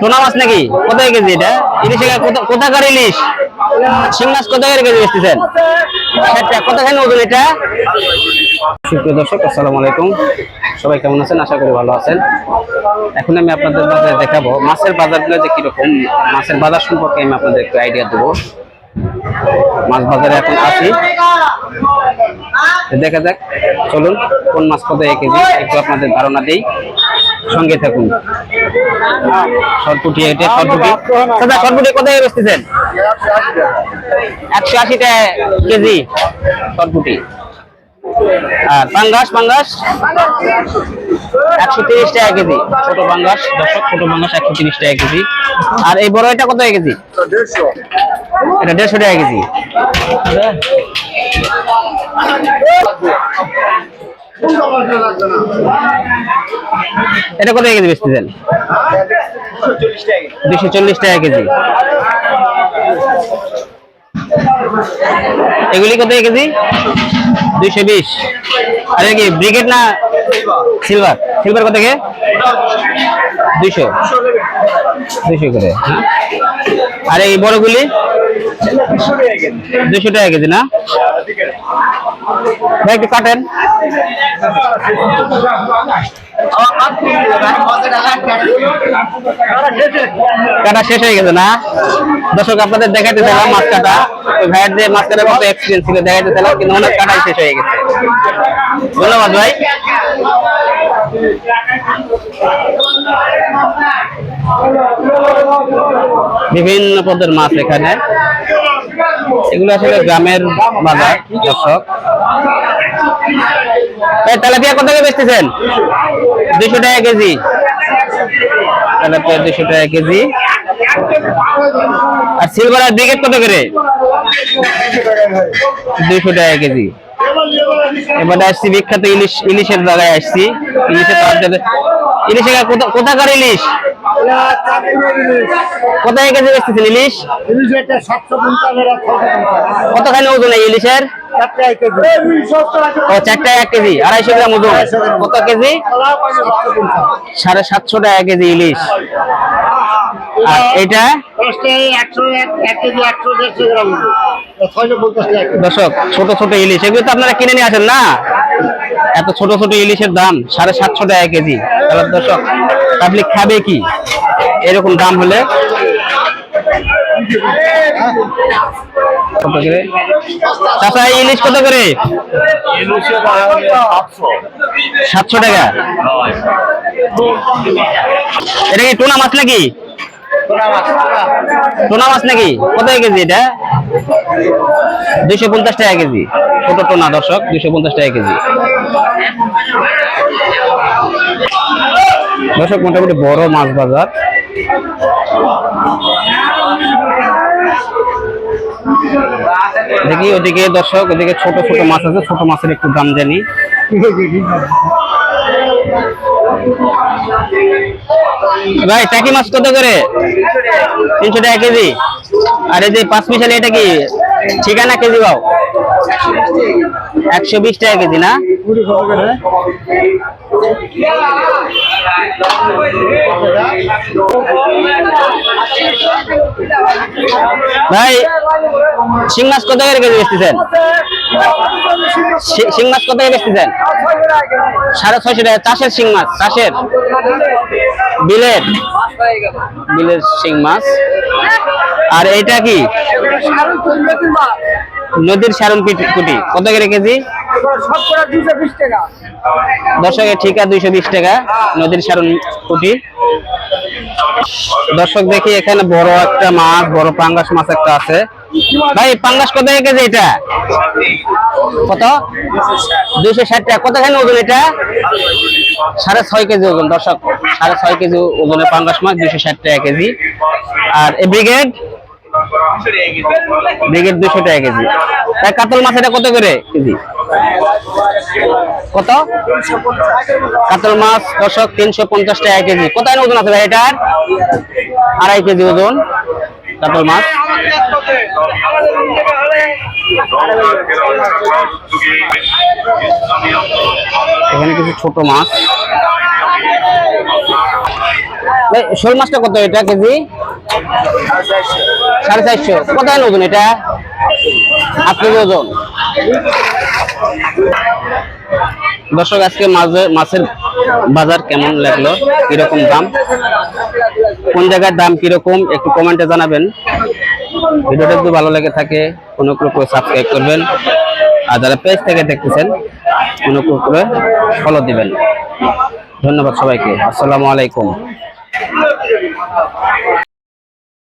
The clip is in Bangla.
টোনা মাছ নাকি? কোথায় কেজি এটা? ইলিশ কোথাকার ইলিশ? শিং মাছ কোথাকার কেজি বেচতেছেন? কতখানি ওজন এটা? সুপ্রিয় দর্শক, আসসালামু আলাইকুম। সবাই কেমন আছেন? আশা করি ভালো আছেন। এখন আমি আপনাদের মাঝে দেখাবো মাছের বাজারগুলো যে কীরকম। মাছের বাজার সম্পর্কে আমি আপনাদের একটু আইডিয়া দেবো। মাছ বাজারে এখন আছি। দেখা যাক, চলুন কোন মাছ কত এক কেজি, একটু আপনাদের ধারণা দেই। সঙ্গে থাকুন। সরপুটি এটা সরপুটি দাদা সরপুটি কোথায় বেচতেছেন? একশো আশি টাকা কেজি সরপুটি আর পাঙ্গাস পাঙ্গাস? একশো তিরিশ টাকা কেজি। ছোট পাঙ্গাস দর্শক ছোট পাঙ্গাস একশো তিরিশ টাকা কেজি। আর এই বড় এটা কত টাকা কেজি? এটা দেড়শো টাকা কেজি। এটা কত কেজি বেচতেছেন দুশো চল্লিশ টাকা কেজি। এগুলি কত কেজি? দুইশো বিশ। আর কি, ব্রিগেড না সিলভার? সিলভার কত থেকে দুইশো। দুইশো করে। আর এই বড়গুলি? দুশো টাকা কেজি না? কাটেন কাটা শেষ হয়ে গেছে না? দর্শক, আপনাদের দেখাইতে চাইলাম মাছ কাটা ওই ভাইয়ের যে মাছ কাটার মতো এক্সপিরিয়েন্স ছিল দেখাইতে চাইলাম কিন্তু অনেক কাটাই শেষ হয়ে গেছে। ধন্যবাদ ভাই। বিভিন্ন পদের মাছ এখানে। এগুলো আসলে গ্রামের বাজার, দর্শক। তেলাপিয়া কত টাকা বেচতেছেন? দুশো টাকা কেজি। তেলাপিয়া দুশো টাকা কেজি। আর সিলভার আর ব্রিগেড কত করে? দুশো টাকা কেজি। এবারে আসছি বিখ্যাত ইলিশ, ইলিশের জায়গায় আসছি। ইলিশের জায়গায় ইলিশ? কোথায় কেজি বেচতেছেন ইলিশ? কতখানি ওজন এই ইলিশের? ও চারটা এক কেজি, আড়াইশো গ্রাম ওজন। কত কেজি? সাড়ে সাতশো টাকা কেজি ইলিশ। আর এটা দর্শক, ছোট ছোট ইলিশ, এগুলো তো আপনারা কিনে নিয়ে আসেন না? এত ছোট ছোট ইলিশের দাম সাড়ে সাতশো টাকা কেজি। তাহলে দর্শক, পাবলিক খাবে কি? এরকম দাম হলে ইলিশ কত করে? সাতশো টাকা। এটা কি টুনা মাছ নাকি? টোনা মাছ নাকি? কত কেজি এটা? দুইশো পঞ্চাশ টাকা কেজি। ছোট টোনা দর্শক, দুইশো পঞ্চাশ টাকা কেজি। দর্শক, মোটামুটি বড় মাছ বাজার। দেখি ওদিকে দর্শক, ওদিকে ছোট ছোট মাছ আছে, ছোট মাছের একটু দাম জানি। ভাই, টাকি মাছ কত করে? তিনশো টাকা কেজি। আর এই যে পাঁচ মিশালি এটা কি ঠিকানা কেজি পাও একশো বিশ টাকা কেজি, না? ভাই, শিং মাছ কত করে কেজি বেচতেছেন? শি- মাছ কত করে বেচতেছেন? সাড়ে ছয়শো টাকা, চাষের শিং মাছ, চাষের? বিলের? বিলের শিং মাছ। আর এটা কি? নদীর সারণ কুটি। কত করে কেজি? দর্শকের ঠিকা দুইশো বিশ টাকা, নদীর সারণ কুটি। দর্শক দেখি এখানে বড় একটা মাছ, বড় পাঙ্গাস মাছ একটা আছে। ভাই, পাঙ্গাস কত কেজি এটা? কত? দুইশো ষাট টাকা। কতখানি ওজন এটা? সাড়ে ছয় কেজি ওজন, দর্শক, সাড়ে ছয় কেজি ওজনের পাঙ্গাস মাছ দুশো ষাট টাকা কেজি। আর এ ব্রিগেড? ব্রিগেড দুশো টাকা কেজি। তাই কাতল মাছ এটা কত করে কেজি? কত? কাতল মাছ, দর্শক, তিনশো পঞ্চাশ টাকা কেজি। কোথায় ওজন আছে ভাই এটার? আড়াই কেজি ওজন কাতল মাছ। এখানে কিছু ছোট মাছ। শোল মাছটা কত এটা কেজি? সাড়ে চারশো। কত হয় ওজন এটা? কেজি ওজন। দর্শক, আজকে মাছের বাজার কেমন লাগল? কীরকম দাম? কোন জায়গার দাম কীরকম? একটু কমেন্টে জানাবেন। ভিডিওটা যদি ভালো লেগে থাকে অনুগ্রহ করে সাবস্ক্রাইব করবেন। আর যারা পেজ থেকে দেখতেছেন অনুগ্রহ করে ফলো দিবেন। ধন্যবাদ সবাইকে। আসসালামু আলাইকুম।